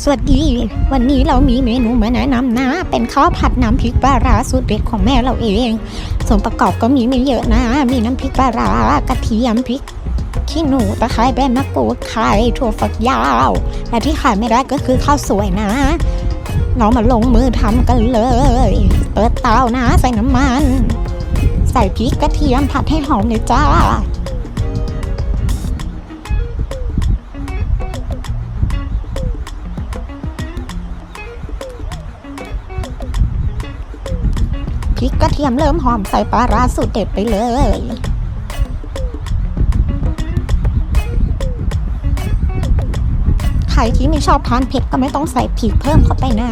สวัสดี วันนี้เรามีเมนูมาแนะนำนะ เป็นข้าวผัดน้ำพริกปลาร้าสูตรเด็ดของแม่เราเอง ส่วนประกอบก็มีไม่เยอะนะ มีน้ำพริกปลาร้ากระเทียมพริกขี้หนูตะไคร้ใบมะกรูดไข่ถั่วฝักยาว และที่ขาดไม่ได้ก็คือข้าวสวยนะ เรามาลงมือทำกันเลย เปิดเตานะ ใส่น้ำมัน ใส่พริกกระเทียมผัดให้หอมเลยจ้า ริกกระเทียมเริ่มหอมใส่ปลาร้าสูตรเด็ดไปเลยใครที่ไม่ชอบทานเผ็ดก็ไม่ต้องใส่พริกเพิ่มเข้าไปนะ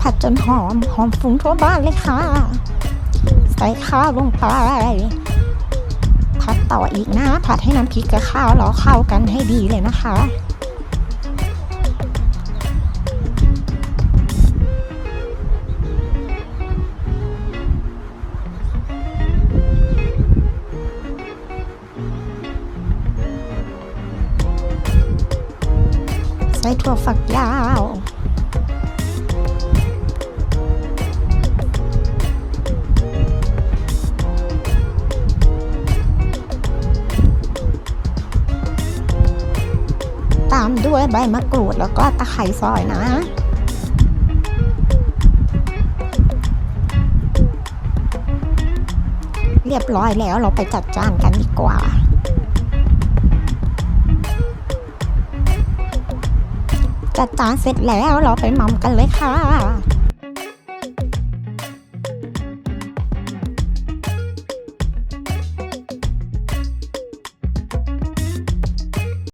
ผัดจนหอมหอมฟุ้งทั่วบ้านเลยค่ะ ใส่ข้าวลงไป ผัดต่ออีกนะ ผัดให้น้ำพริกกับข้าวราเข้ากันให้ดีเลยนะคะ ใส่ถั่วฝักยาว ตามด้วยใบมะกรูดแล้วก็ตะไคร้ซอยนะเรียบร้อยแล้วเราไปจัดจานกันดีกว่า จัดจานเสร็จแล้วเราไปหมัมกันเลยค่ะ